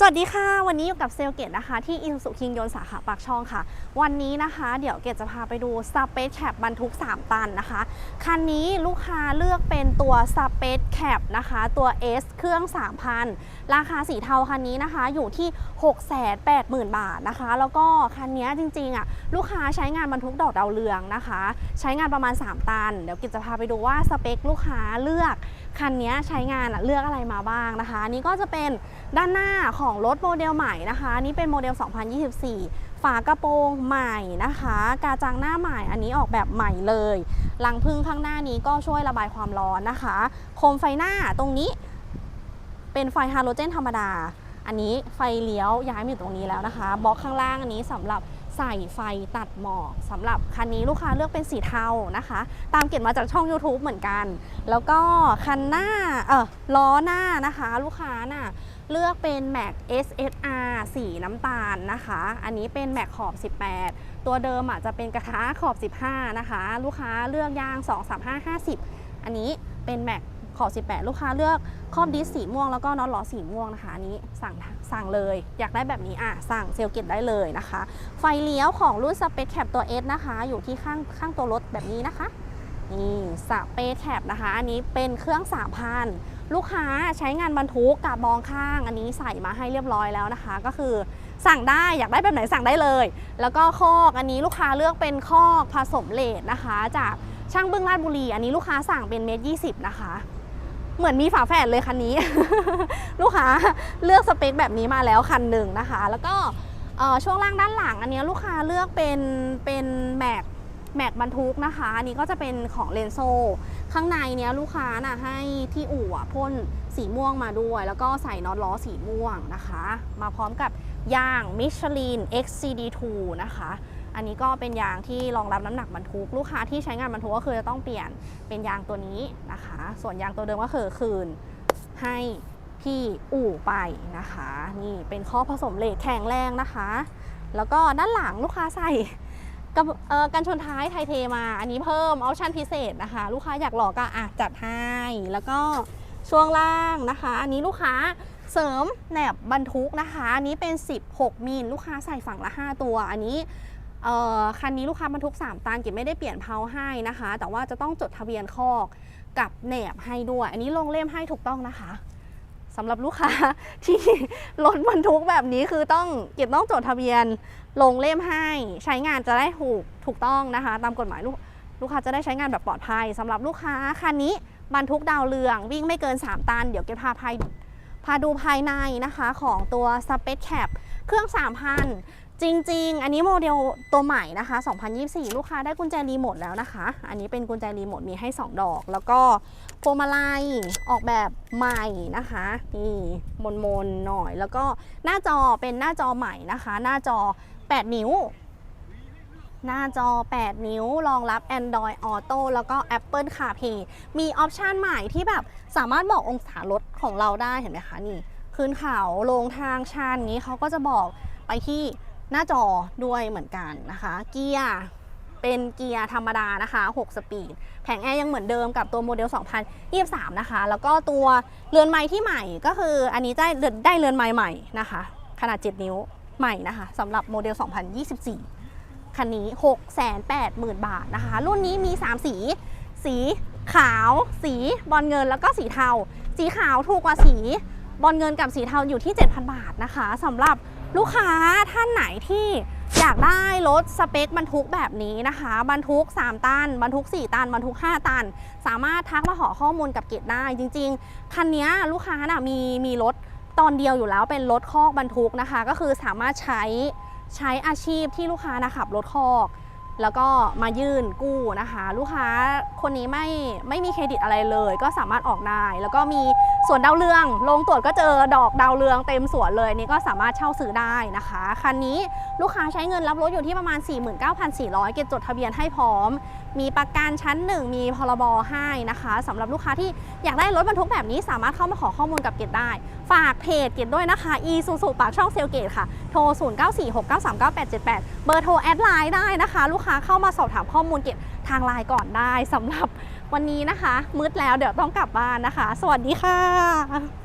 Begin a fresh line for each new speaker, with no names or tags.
สวัสดีค่ะ วันนี้อยู่กับเซลเกตนะคะ ที่อิ u สุคิงยนสาขาปากช่องค่ะ วันนี้นะคะ เดี๋ยวเกตจะพาไปดูสเปซแคปบรรทุก 3 ตันนะคะ คันนี้ลูกค้าเลือกเป็นตัวสเปซแคปนะคะ ตัว S เครื่อง 3,000 ราคาสีเทาคันนี้นะคะอยู่ที่ 680,000 บาทนะคะ แล้วก็คันนี้จริงๆอะลูกค้าใช้งานบรรทุกดอกดาวเรืองนะคะ ใช้งานประมาณ 3 ตัน เดี๋ยวเกตจะพาไปดูว่าสเปคลูกค้าเลือก คันนี้ใช้งานเลือกอะไรมาบ้างนะคะนนี้ก็จะเป็นด้านหน้าของรถโมเดลใหม่นะคะนนี้เป็นโมเดล 2024 ฝากระโปรงใหม่นะคะ กาจังหน้าใหม่อันนี้ออกแบบใหม่เลยลังพึ่งข้างหน้านี้ก็ช่วยระบายความร้อนนะคะ โคมไฟหน้าตรงนี้เป็นไฟฮาโลเจนธรรมดา อันนี้ไฟเลี้ยวย้ายมาอยู่ตรงนี้แล้วนะคะบล็อกข้างล่างอันนี้สำหรับ ใส่ไฟตัดหมอกสำหรับคันนี้ลูกค้าเลือกเป็นสีเทานะคะ ตามเก็บมาจากช่อง YouTube เหมือนกัน แล้วก็คันหน้าเออล้อหน้านะคะ ลูกค้าน่ะเลือกเป็น Mac SSR สีน้ำตาลนะคะ อันนี้เป็น Mac ขอบ 18 ตัวเดิมอะจะเป็นกระทะขอบ 15 นะคะ ลูกค้าเลือกยาง 23550 อันนี้เป็น Mac ขอบ18 ลูกค้าเลือกครอบดิสสีม่วงแล้วก็น็อตล้อสีม่วงนะคะนี้สั่งสั่งเลย อยากได้แบบนี้อะสั่งเซลเก็ตได้เลยนะคะ ไฟเลี้ยวของรุ่นสเปซแคปตัว S นะคะ อยู่ที่ข้างข้างตัวรถแบบนี้นะคะนี่สเปซแคปนะคะ อันนี้เป็นเครื่อง3,000ลูกค้าใช้งานบรรทุกกับมองข้าง อันนี้ใส่มาให้เรียบร้อยแล้วนะคะ ก็คือสั่งได้อยากได้แบบไหนสั่งได้เลย แล้วก็คอกอันนี้ลูกค้าเลือกเป็นคอกผสมเลทนะคะ จากช่างบึ้งราชบุรี อันนี้ลูกค้าสั่งเป็นเมตรยีนะคะ เหมือนมีฝาแฝดเลยคันนี้ ลูกค้าเลือกสเปคแบบนี้มาแล้วคันหนึ่งนะคะ แล้วก็ช่วงล่างด้านหลังอันนี้ลูกค้าเลือกเป็นเป็นแม็กแม็กบรรทุกนะคะอันนี้ก็จะเป็นของเลนโซข้างในเนี้ยลูกค้าน่ะให้ที่อู่พ่นสีม่วงมาด้วย แล้วก็ใส่น็อตล้อสีม่วงนะคะ มาพร้อมกับยางมิชลิน XCD2 นะคะ อันนี้ก็เป็นยางที่รองรับน้ำหนักบรรทุก ลูกค้าที่ใช้งานบรรทุกก็คือจะต้องเปลี่ยนเป็นยางตัวนี้นะคะ ส่วนยางตัวเดิมก็คือคืนให้ที่อู่ไปนะคะ นี่เป็นข้อผสมเหล็กแข็งแรงนะคะ แล้วก็ด้านหลังลูกค้าใส่กับกันชนท้ายไทเทมา อันนี้เพิ่มออปชั่นพิเศษนะคะ ลูกค้าอยากหลอกก็อะจัดให้ แล้วก็ช่วงล่างนะคะ อันนี้ลูกค้าเสริมแหนบบรรทุกนะคะ อันนี้เป็น 16 มิล ลูกค้าใส่ฝั่งละ 5 ตัว อันนี้ คันนี้ลูกค้าบรรทุก 3 ตันเก็บไม่ได้เปลี่ยนเพลาให้นะคะ แต่ว่าจะต้องจดทะเบียนคอกกับแหนบให้ด้วย อันนี้ลงเล่มให้ถูกต้องนะคะสำหรับลูกค้าที่รถบรรทุกแบบนี้คือต้องเก็บต้องจดทะเบียนลงเล่มให้ ใช้งานจะได้ถูกถูกต้องนะคะ ตามกฎหมายลูกลูกค้าจะได้ใช้งานแบบปลอดภัยสำหรับลูกค้าคันนี้บรรทุกดาวเรืองวิ่งไม่เกิน 3 ตัน เดี๋ยวเก็บพาภายพาดูภายในนะคะของตัว Space Cap เครื่อง 3,000 จริง ๆ อันนี้โมเดลตัวใหม่นะคะ 2024 ลูกค้าได้กุญแจรีโมทแล้วนะคะ อันนี้เป็นกุญแจรีโมทมีให้ 2 ดอก แล้วก็พวงมาลัยออกแบบใหม่นะคะ นี่มนมนหน่อย แล้วก็หน้าจอเป็นหน้าจอใหม่นะคะ หน้าจอ 8 นิ้ว หน้าจอ 8 นิ้ว รองรับ Android Auto แล้วก็ Apple CarPlay มีออปชันใหม่ที่แบบสามารถบอกองศารถของเราได้เห็นไหมคะนี่ขึ้นเขาลงทางชันนี้เขาก็จะบอกไปที่ หน้าจอด้วยเหมือนกันนะคะ เกียร์เป็นเกียร์ธรรมดานะคะ 6 สปีด แผงแอร์ยังเหมือนเดิมกับตัวโมเดล 2023 นะคะ แล้วก็ตัวเรือนไม้ที่ใหม่ก็คืออันนี้ได้ได้เรือนไม้ใหม่นะคะ ขนาด 7 นิ้วใหม่นะคะสำหรับโมเดล 2024 คันนี้ 680,000 บาทนะคะ รุ่นนี้มี 3 สี สีขาว สีบอลเงินแล้วก็สีเทา สีขาวถูกกว่าสีบอลเงินกับสีเทาอยู่ที่ 7,000 บาทนะคะสำหรับ ลูกค้าท่านไหนที่อยากได้รถสเปคบรรทุกแบบนี้นะคะบรรทุก 3 ตัน บรรทุก 4 ตัน บรรทุก 5 ตัน สามารถทักมาขอข้อมูลกับเกตได้จริง ๆ คันนี้ลูกค้าน่ะมีมีรถตอนเดียวอยู่แล้วเป็นรถคอกบรรทุกนะคะ ก็คือสามารถใช้ใช้อาชีพที่ลูกค้านะขับรถคอก แล้วก็มายื่นกู้นะคะ ลูกค้าคนนี้ไม่ไม่มีเครดิตอะไรเลย ก็สามารถออกได้แล้วก็มี สวนดาวเรืองลงตรวจก็เจอดอกดาวเรืองเต็มสวนเลยนี่ก็สามารถเช่าซื้อได้นะคะ คันนี้ลูกค้าใช้เงินรับรถอยู่ที่ประมาณ 49,400 เก็บจดทะเบียนให้พร้อม มีประกันชั้นหนึ่งมีพรบให้นะคะสำหรับลูกค้าที่อยากได้รถบรรทุกแบบนี้สามารถเข้ามาขอข้อมูลกับเกตได้ ฝากเพจเกตด้วยนะคะ e ซูซูปากช่องเซลเกตค่ะ โทร 0946939878 เบอร์โทรแอดไลน์ได้นะคะ ลูกค้าเข้ามาสอบถามข้อมูลเกตทางไลน์ก่อนได้สำหรับ วันนี้นะคะมืดแล้วเดี๋ยวต้องกลับบ้านนะคะ สวัสดีค่ะ